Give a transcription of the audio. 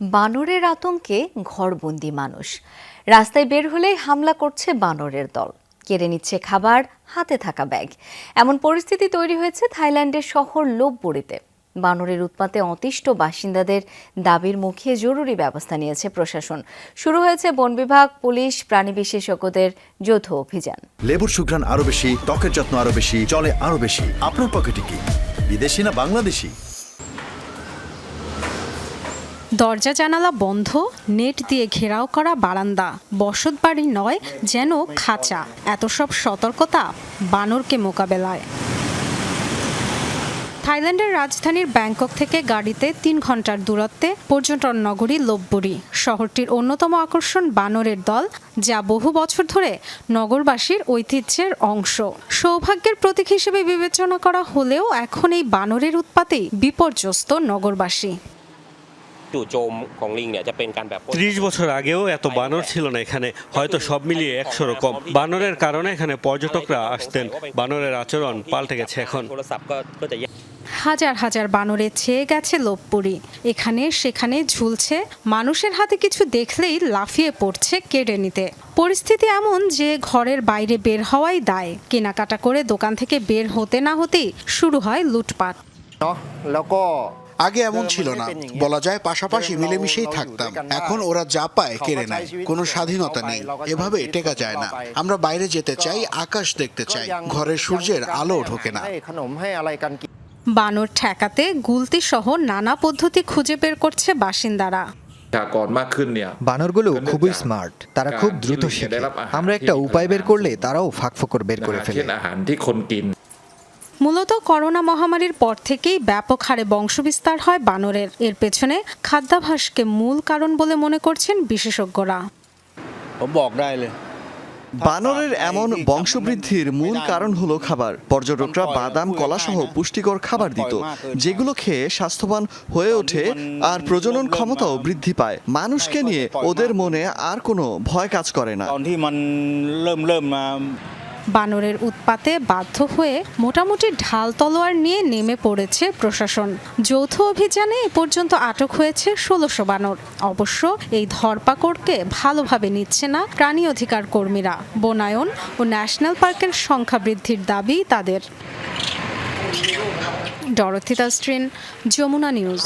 বানরের আতঙ্কে ঘরবন্দি মানুষ। রাস্তায় বের হলেই হামলা করছে বানরের দল। কেড়ে নিচ্ছে খাবার, হাতে থাকা ব্যাগ। এমন পরিস্থিতি তৈরি হয়েছে থাইল্যান্ডের শহর লোপবুড়িতে বানরের উৎপাতে অতিষ্ঠ বাসিন্দাদের দাবির মুখে জরুরি ব্যবস্থা নিয়েছে প্রশাসন। শুরু হয়েছে বন বিভাগ, পুলিশ, প্রাণী বিশেষজ্ঞদের যৌথ অভিযান। লেবুর সুঘ্রাণ আরও বেশি, ত্বকের যত্ন আরও বেশি চলে আরও বেশি। আপনার পকেটে কি বিদেশি না বাংলাদেশি? দরজা জানালা বন্ধ, নেট দিয়ে ঘেরাও করা বারান্দা, বসত বাড়ি নয় যেন খাঁচা। এত সব সতর্কতা বানরকে মোকাবেলায়। থাইল্যান্ডের রাজধানীর ব্যাংকক থেকে গাড়িতে তিন ঘণ্টার দূরত্বে পর্যটন নগরী লোপবুরি শহরটির অন্যতম আকর্ষণ বানরের দল, যা বহু বছর ধরে নগরবাসীর ঐতিহ্যের অংশ। সৌভাগ্যের প্রতীক হিসেবে বিবেচনা করা হলেও এখন এই বানরের উৎপাতেই বিপর্যস্ত নগরবাসী। จู่โจมของลิงเนี่ยจะเป็นการแบบปล้น ত্রিশ বছর আগেও এত বানর ছিল না এখানে হয়তো সব মিলিয়ে একশোর কম বানরের কারণে এখানে পর্যটকরা আসতেন বানরের আচরণ পাল্টে গেছে এখন โทรศัพท์ก็ก็จะแยก হাজার হাজার বানরে ছেয়ে গেছে লোপপুরি এখানে সেখানে ঝুলছে মানুষের হাতে কিছু দেখলেই লাফিয়ে পড়ছে কেড়ে নিতে পরিস্থিতি এমন যে ঘরের বাইরে বের হওয়াই দায় কেনাকাটা করে দোকান থেকে বের হতে না হতেই শুরু হয় লুটপাট เนาะแล้วก็ আগে এমন ছিল না। বলা যায় পাশাপাশি মিলেমিশেই থাকতাম। এখন ওরা যা পায় কেড়ে নেয়। কোনো স্বাধীনতা নেই। এভাবে টেকা যায় না। আমরা বাইরে যেতে চাই আকাশ দেখতে চাই। ঘরের সূর্যের আলো ঢোকে না। বানর ঠেকাতে গুলতি সহ নানা পদ্ধতি খুঁজে বের করছে বাসিন্দারা। বানরগুলো খুবই স্মার্ট তারা খুব দ্রুত শেখে। আমরা একটা উপায় বের করলে তারাও ফাঁকফোকর বের করে ফেলে। মূলত করোনা মহামারীর পর থেকেই ব্যাপক হারে বংশবিস্তার হয় বানরের। এর পেছনে খাদ্যাভাসকে মূল কারণ বলে মনে করছেন বিশেষজ্ঞরা। বানরের এমন বংশবৃদ্ধির মূল কারণ হলো খাবার। পর্যটকরা বাদাম কলা সহ পুষ্টিকর খাবার দিত যেগুলো খেয়ে স্বাস্থ্যবান হয়ে ওঠে আর প্রজনন ক্ষমতাও বৃদ্ধি পায়। মানুষকে নিয়ে ওদের মনে আর কোনো ভয় কাজ করে না। বানরের উৎপাতে বাধ্য হয়ে মোটামুটি ঢাল তলোয়ার নিয়ে নেমে পড়েছে প্রশাসন। যৌথ অভিযানে এ পর্যন্ত আটক হয়েছে ষোলোশো বানর। অবশ্য এই ধরপাকড়কে ভালোভাবে নিচ্ছে না প্রাণী অধিকার কর্মীরা। বনায়ন ও ন্যাশনাল পার্কের সংখ্যা বৃদ্ধির দাবি তাদের। ডরথিতা স্ট্রিন, যমুনা নিউজ।